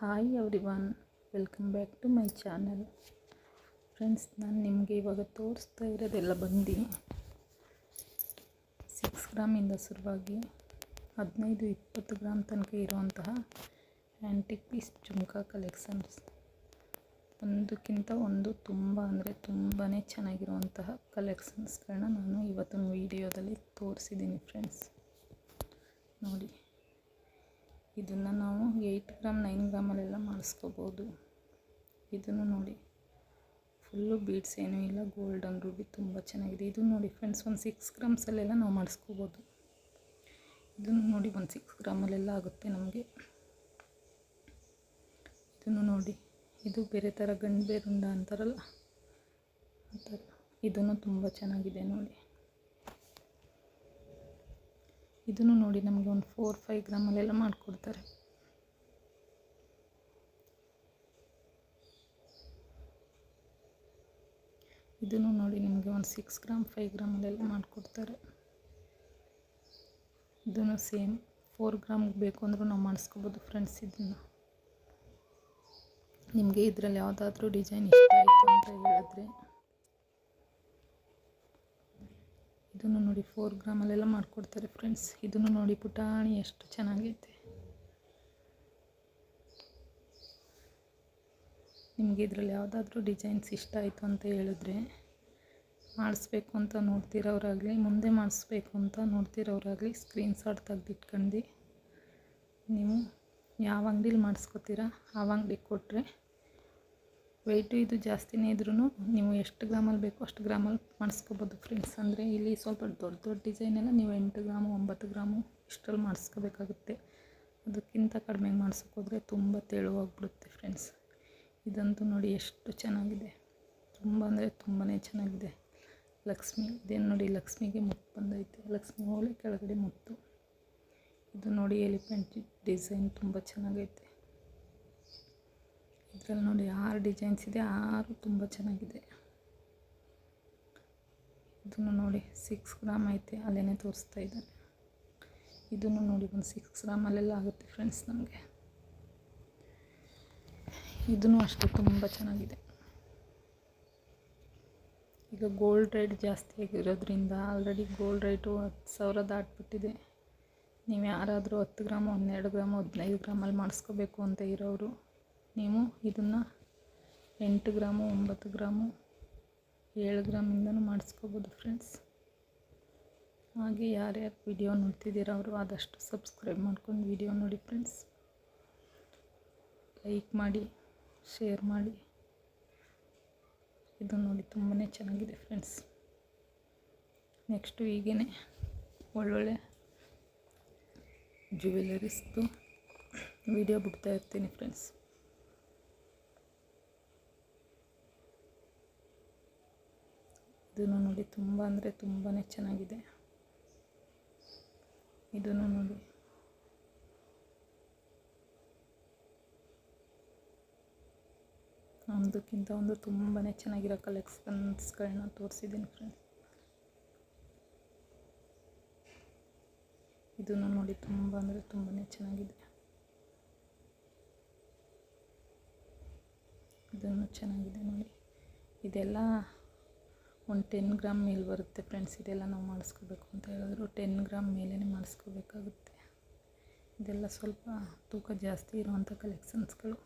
Hi everyone welcome back to my channel friends ನಾನು ನಿಮಗೆ ಇವಾಗ ತೋರಿಸ್ತಾ ಇರೋದೆಲ್ಲ ಬಂದು ಸಿಕ್ಸ್ ಗ್ರಾಮಿಂದ ಶುರುವಾಗಿ ಹದಿನೈದು, ಇಪ್ಪತ್ತು ಗ್ರಾಮ್ ತನಕ ಇರುವಂತಹ ಆ್ಯಂಟಿಕ್ ಪೀಸ್ ಜುಮ್ಕಾ ಕಲೆಕ್ಷನ್ಸ್ ಒಂದಕ್ಕಿಂತ ಒಂದು ತುಂಬ ಅಂದರೆ ತುಂಬಾ ಚೆನ್ನಾಗಿರುವಂತಹ ಕಲೆಕ್ಷನ್ಸ್ಗಳನ್ನ ನಾನು ಇವತ್ತಿನ ವೀಡಿಯೋದಲ್ಲಿ ತೋರಿಸಿದ್ದೀನಿ ಫ್ರೆಂಡ್ಸ್ ನೋಡಿ. ಇದನ್ನು ನಾವು ಏಯ್ಟ್ ಗ್ರಾಮ್, ನೈನ್ ಗ್ರಾಮಲ್ಲೆಲ್ಲ ಮಾಡಿಸ್ಕೋಬೋದು. ಇದನ್ನು ನೋಡಿ. ಫುಲ್ಲು ಬೀಡ್ಸ್ ಏನೂ ಇಲ್ಲ, ಗೋಲ್ಡನ್ ರೂಬಿ ತುಂಬ ಚೆನ್ನಾಗಿದೆ. ಇದು ನೋಡಿ ಫ್ರೆಂಡ್ಸ್, ಒಂದು ಸಿಕ್ಸ್ ಗ್ರಾಮ್ಸಲ್ಲೆಲ್ಲ ನಾವು ಮಾಡಿಸ್ಕೋಬೋದು. ಇದನ್ನು ನೋಡಿ ಒಂದು ಸಿಕ್ಸ್ ಗ್ರಾಮಲ್ಲೆಲ್ಲ ಆಗುತ್ತೆ ನಮಗೆ. ಇದನ್ನು ನೋಡಿ. ಇದು ಬೇರೆ ಥರ ಗಂಡು ಬೇರುಂಡ ಅಂತಾರಲ್ಲ, ಆ ಥರ. ಇದನ್ನು ತುಂಬ ಚೆನ್ನಾಗಿದೆ ನೋಡಿ. ಇದನ್ನು ನೋಡಿ ನಮಗೆ ಒಂದು ಫೋರ್ ಫೈವ್ ಗ್ರಾಮಲ್ಲೆಲ್ಲ ಮಾಡಿಕೊಡ್ತಾರೆ. ಇದನ್ನು ನೋಡಿ ನಿಮಗೆ ಒಂದು ಸಿಕ್ಸ್ ಗ್ರಾಮ್ ಫೈವ್ ಗ್ರಾಮಲ್ಲೆಲ್ಲ ಮಾಡಿಕೊಡ್ತಾರೆ. ಇದನ್ನು ಸೇಮ್ ಫೋರ್ ಗ್ರಾಮ್ಗೆ ಬೇಕು ಅಂದರೂ ನಾವು ಮಾಡಿಸ್ಕೋಬೋದು ಫ್ರೆಂಡ್ಸ್ ಇದನ್ನು. ನಿಮಗೆ ಇದರಲ್ಲಿ ಯಾವುದಾದ್ರೂ ಡಿಸೈನ್ ಇಷ್ಟ ಆಯಿತು ಅಂತ ಹೇಳಿದ್ರೆ ಇದನ್ನು ನೋಡಿ ಫೋರ್ ಗ್ರಾಮಲ್ಲೆಲ್ಲ ಮಾಡಿಕೊಡ್ತಾರೆ ಫ್ರೆಂಡ್ಸ್ ಇದನ್ನು ನೋಡಿ ಪುಟಾಣಿ ಎಷ್ಟು ಚೆನ್ನಾಗೈತೆ. ನಿಮಗೆ ಇದರಲ್ಲಿ ಯಾವುದಾದ್ರೂ ಡಿಸೈನ್ಸ್ ಇಷ್ಟ ಆಯಿತು ಅಂತ ಹೇಳಿದ್ರೆ ಮಾಡಿಸ್ಬೇಕು ಅಂತ ನೋಡ್ತಿರೋರಾಗಲಿ ಮುಂದೆ ಮಾಡಿಸ್ಬೇಕು ಅಂತ ನೋಡ್ತಿರೋರಾಗಲಿ ಸ್ಕ್ರೀನ್ಶಾಟ್ ತೆಗೆದಿಟ್ಕೊಂಡು ನೀವು ಯಾವ ಅಂಗಡೀಲಿ ಮಾಡಿಸ್ಕೊತೀರಾ ಆ ಅಂಗ್ಡಿಗೆ ಕೊಟ್ಟರೆ ವೆಯ್ಟು ಇದು ಜಾಸ್ತಿನೇ ಇದ್ರೂ ನೀವು ಎಷ್ಟು ಗ್ರಾಮಲ್ಲಿ ಬೇಕೋ ಅಷ್ಟು ಗ್ರಾಮಲ್ಲಿ ಮಾಡಿಸ್ಕೋಬೋದು ಫ್ರೆಂಡ್ಸ್ ಅಂದರೆ ಇಲ್ಲಿ ಸ್ವಲ್ಪ ದೊಡ್ಡ ದೊಡ್ಡ ಡಿಸೈನ್ ಎಲ್ಲ ನೀವು ಎಂಟು ಗ್ರಾಮು, ಒಂಬತ್ತು ಗ್ರಾಮು ಇಷ್ಟರಲ್ಲಿ ಮಾಡಿಸ್ಕೋಬೇಕಾಗುತ್ತೆ. ಅದಕ್ಕಿಂತ ಕಡಿಮೆ ಮಾಡಿಸೋಕ್ಕೋದ್ರೆ ತುಂಬ ತೆಳುವಾಗ್ಬಿಡುತ್ತೆ ಫ್ರೆಂಡ್ಸ್ ಇದಂತೂ ನೋಡಿ ಎಷ್ಟು ಚೆನ್ನಾಗಿದೆ. ತುಂಬ ಅಂದರೆ ತುಂಬಾ ಚೆನ್ನಾಗಿದೆ. ಲಕ್ಷ್ಮಿ, ಇದೇನು ನೋಡಿ ಲಕ್ಷ್ಮಿಗೆ ಮುತ್ತು ಬಂದೈತೆ. ಲಕ್ಷ್ಮಿ ಹೋಳಿ ಕೆಳಗಡೆ ಮುತ್ತು. ಇದು ನೋಡಿ ಎಲಿಫೆಂಟ್ ಡಿಸೈನ್ ತುಂಬ ಚೆನ್ನಾಗೈತೆ. ಇದರಲ್ಲಿ ನೋಡಿ ಆರು ಡಿಸೈನ್ಸ್ ಇದೆ, ಆರು ತುಂಬ ಚೆನ್ನಾಗಿದೆ. ಇದನ್ನು ನೋಡಿ ಸಿಕ್ಸ್ ಗ್ರಾಮ್ ಐತೆ ಅಲ್ಲೇ ತೋರಿಸ್ತಾ ಇದ್ದಾರೆ ಇದನ್ನು ನೋಡಿ ಒಂದು ಸಿಕ್ಸ್ ಗ್ರಾಮಲ್ಲೆಲ್ಲ ಆಗುತ್ತೆ ಫ್ರೆಂಡ್ಸ್ ನಮಗೆ. ಇದನ್ನು ಅಷ್ಟೇ ತುಂಬ ಚೆನ್ನಾಗಿದೆ. ಈಗ ಗೋಲ್ಡ್ ರೇಟ್ ಜಾಸ್ತಿ ಆಗಿರೋದ್ರಿಂದ ಆಲ್ರೆಡಿ ಗೋಲ್ಡ್ ರೇಟು ಹತ್ತು ಸಾವಿರ ದಾಟ್ಬಿಟ್ಟಿದೆ. ನೀವು ಯಾರಾದರೂ ಹತ್ತು ಗ್ರಾಮು, ಹನ್ನೆರಡು ಗ್ರಾಮು, ಹದಿನೈದು ಗ್ರಾಮಲ್ಲಿ ಮಾಡಿಸ್ಕೋಬೇಕು ಅಂತ ಇರೋರು ನೀವು ಇದನ್ನು ಎಂಟು ಗ್ರಾಮು, ಒಂಬತ್ತು ಗ್ರಾಮು, ಏಳು ಗ್ರಾಮಿಂದನೂ ಮಾಡಿಸ್ಕೋಬೋದು ಫ್ರೆಂಡ್ಸ್ ಹಾಗೆ ಯಾರ್ಯಾರು ವಿಡಿಯೋ ನೋಡ್ತಿದ್ದೀರ ಅವರು ಆದಷ್ಟು ಸಬ್ಸ್ಕ್ರೈಬ್ ಮಾಡ್ಕೊಂಡು ವಿಡಿಯೋ ನೋಡಿ ಫ್ರೆಂಡ್ಸ್ ಲೈಕ್ ಮಾಡಿ ಶೇರ್ ಮಾಡಿ. ಇದು ನೋಡಿ ತುಂಬಾ ಚೆನ್ನಾಗಿದೆ ಫ್ರೆಂಡ್ಸ್ ನೆಕ್ಸ್ಟು ಹೀಗೇ ಒಳ್ಳೊಳ್ಳೆ ಜ್ಯುವೆಲರೀಸ್ದು ವಿಡಿಯೋ ಬಿಡ್ತಾ ಇರ್ತೀನಿ ಫ್ರೆಂಡ್ಸ್ ಇದನ್ನು ನೋಡಿ ತುಂಬ ಅಂದರೆ ತುಂಬಾ ಚೆನ್ನಾಗಿದೆ. ಇದನ್ನು ನೋಡಿ. ಒಂದಕ್ಕಿಂತ ಒಂದು ತುಂಬಾ ಚೆನ್ನಾಗಿರೋ ಕಲೆಕ್ಷನ್ಸ್ಗಳನ್ನ ತೋರಿಸಿದ್ದೀನಿ ಫ್ರೆಂಡ್ಸ್ ಇದನ್ನು ನೋಡಿ ತುಂಬ ಅಂದರೆ ತುಂಬಾ ಚೆನ್ನಾಗಿದೆ. ಇದನ್ನು ಚೆನ್ನಾಗಿದೆ ನೋಡಿ. ಇದೆಲ್ಲ ಒಂದು ಟೆನ್ ಗ್ರಾಮ್ ಮೇಲೆ ಬರುತ್ತೆ ಫ್ರೆಂಡ್ಸ್, ಇದೆಲ್ಲ ನಾವು ಮಾಡಿಸ್ಕೋಬೇಕು ಅಂತ ಹೇಳಿದ್ರು. ಟೆನ್ ಗ್ರಾಮ್ ಮೇಲೇ ಮಾಡಿಸ್ಕೋಬೇಕಾಗುತ್ತೆ. ಇದೆಲ್ಲ ಸ್ವಲ್ಪ ತೂಕ ಜಾಸ್ತಿ ಇರುವಂಥ ಕಲೆಕ್ಷನ್ಸ್ಗಳು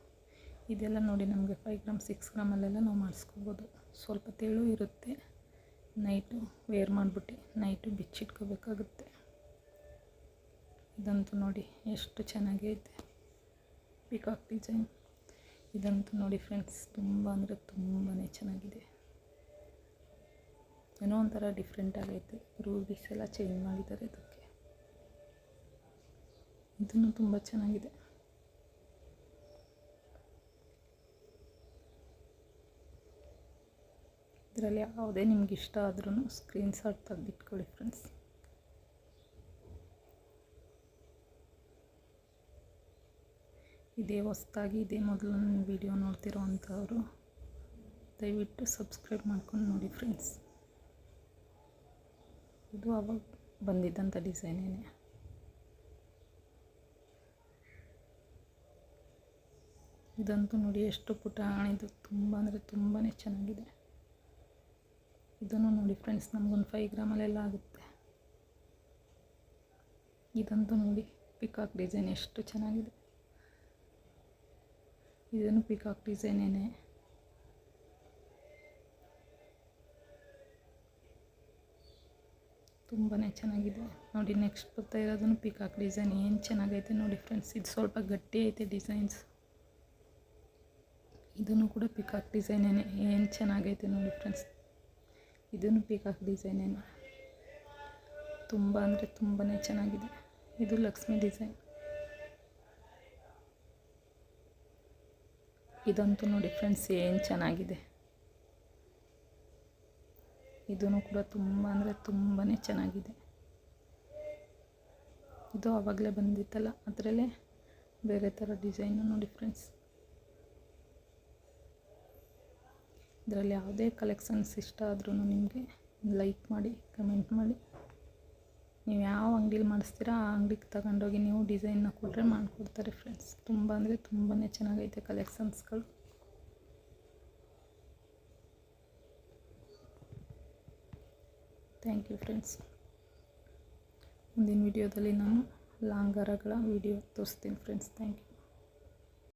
ಇದೆಲ್ಲ ನೋಡಿ ನಮಗೆ ಫೈವ್ ಗ್ರಾಮ್ ಸಿಕ್ಸ್ ಗ್ರಾಮಲ್ಲೆಲ್ಲ ನಾವು ಮಾಡಿಸ್ಕೋಬೋದು. ಸ್ವಲ್ಪ ತೆಳು ಇರುತ್ತೆ ನೈಟು ವೇರ್ ಮಾಡಿಬಿಟ್ಟು ನೈಟು ಬಿಚ್ಚಿಟ್ಕೋಬೇಕಾಗುತ್ತೆ ಇದಂತೂ ನೋಡಿ ಎಷ್ಟು ಚೆನ್ನಾಗಿ ಐತೆ ಪಿಕಾಕ್ ಡಿಸೈನ್ ಇದಂತೂ ನೋಡಿ ಫ್ರೆಂಡ್ಸ್, ತುಂಬ ಅಂದರೆ ತುಂಬಾ ಚೆನ್ನಾಗಿದೆ. ಏನೋ ಒಂಥರ ಡಿಫ್ರೆಂಟ್ ಆಗೈತೆ. ರೂಲ್ಸ್ ಎಲ್ಲ ಚೇಂಜ್ ಮಾಡಿದ್ದಾರೆ ಅದಕ್ಕೆ ಇದನ್ನು ತುಂಬ ಚೆನ್ನಾಗಿದೆ. ಇದರಲ್ಲಿ ಯಾವುದೇ ನಿಮ್ಗೆ ಇಷ್ಟ ಆದ್ರೂ ಸ್ಕ್ರೀನ್ಶಾಟ್ ತೆಗೆದಿಟ್ಕೊಳ್ಳಿ ಫ್ರೆಂಡ್ಸ್ ಇದೇ ಹೊಸ್ದಾಗಿ ಇದೇ ಮೊದಲು ನನ್ನ ವೀಡಿಯೋ ನೋಡ್ತಿರೋ ಅಂಥವರು ದಯವಿಟ್ಟು ಸಬ್ಸ್ಕ್ರೈಬ್ ಮಾಡ್ಕೊಂಡು ನೋಡಿ ಫ್ರೆಂಡ್ಸ್ ಇದು ಅವಾಗ ಬಂದಿದ್ದಂಥ ಡಿಸೈನೇನೆ ಇದಂತೂ ನೋಡಿ ಎಷ್ಟು ಪುಟಾಣಿದು ತುಂಬ ಅಂದರೆ ತುಂಬಾ ಚೆನ್ನಾಗಿದೆ. ಇದನ್ನು ನೋಡಿ ಫ್ರೆಂಡ್ಸ್ ನಮಗೊಂದು ಫೈವ್ ಗ್ರಾಮಲ್ಲೆಲ್ಲ ಆಗುತ್ತೆ. ಇದಂತೂ ನೋಡಿ ಪಿಕಾಕ್ ಡಿಸೈನ್ ಎಷ್ಟು ಚೆನ್ನಾಗಿದೆ. ಇದನ್ನು ಪಿಕಾಕ್ ಡಿಸೈನೇನೆ ತುಂಬಾ ಚೆನ್ನಾಗಿದೆ. ನೋಡಿ ನೆಕ್ಸ್ಟ್ ಬರ್ತಾ ಇರೋದನ್ನು ಪಿಕಾಕ್ ಡಿಸೈನ್ ಏನು ಚೆನ್ನಾಗೈತೆ ನೋಡಿ ಫ್ರೆಂಡ್ಸ್ ಇದು ಸ್ವಲ್ಪ ಗಟ್ಟಿ ಐತೆ ಡಿಸೈನ್ಸ್ ಇದನ್ನು ಕೂಡ ಪಿಕಾಕ್ ಡಿಸೈನೇನೆ ಏನು. ಚೆನ್ನಾಗೈತೆ ನೋಡಿ ಫ್ರೆಂಡ್ಸ್ ಇದನ್ನು ಪಿಕಾಕ್ ಡಿಸೈನೇನೆ ತುಂಬ ಅಂದರೆ ತುಂಬಾ ಚೆನ್ನಾಗಿದೆ. ಇದು ಲಕ್ಷ್ಮಿ ಡಿಸೈನ್ ಇದಂತೂ ನೋಡಿ ಫ್ರೆಂಡ್ಸ್ ಏನು ಚೆನ್ನಾಗಿದೆ. ಇದೂ ಕೂಡ ತುಂಬ ಅಂದರೆ ತುಂಬಾ ಚೆನ್ನಾಗಿದೆ. ಇದು ಆವಾಗಲೇ ಬಂದಿತ್ತಲ್ಲ, ಅದರಲ್ಲೇ ಬೇರೆ ಥರ ಡಿಸೈನು ನೋಡಿ ಫ್ರೆಂಡ್ಸ್ ಇದರಲ್ಲಿ ಯಾವುದೇ ಕಲೆಕ್ಷನ್ಸ್ ಇಷ್ಟ ಆದ್ರೂ ನಿಮಗೆ ಲೈಕ್ ಮಾಡಿ ಕಮೆಂಟ್ ಮಾಡಿ. ನೀವು ಯಾವ ಅಂಗಡಿಲಿ ಮಾಡಿಸ್ತೀರಾ ಆ ಅಂಗಡಿಗೆ ತಗೊಂಡೋಗಿ ನೀವು ಡಿಸೈನ್ನ ಕೊಟ್ಟರೆ ಮಾಡಿಕೊಡ್ತಾರೆ ಫ್ರೆಂಡ್ಸ್ ತುಂಬ ಅಂದರೆ ತುಂಬಾ ಚೆನ್ನಾಗೈತೆ ಕಲೆಕ್ಷನ್ಸ್ಗಳು ಥ್ಯಾಂಕ್ ಯು ಫ್ರೆಂಡ್ಸ್ ಮುಂದಿನ ವಿಡಿಯೋದಲ್ಲಿ ನಾನು ಲಾಂಗರಗಳ ವಿಡಿಯೋ ತೋರಿಸ್ತೀನಿ ಫ್ರೆಂಡ್ಸ್ ಥ್ಯಾಂಕ್ ಯು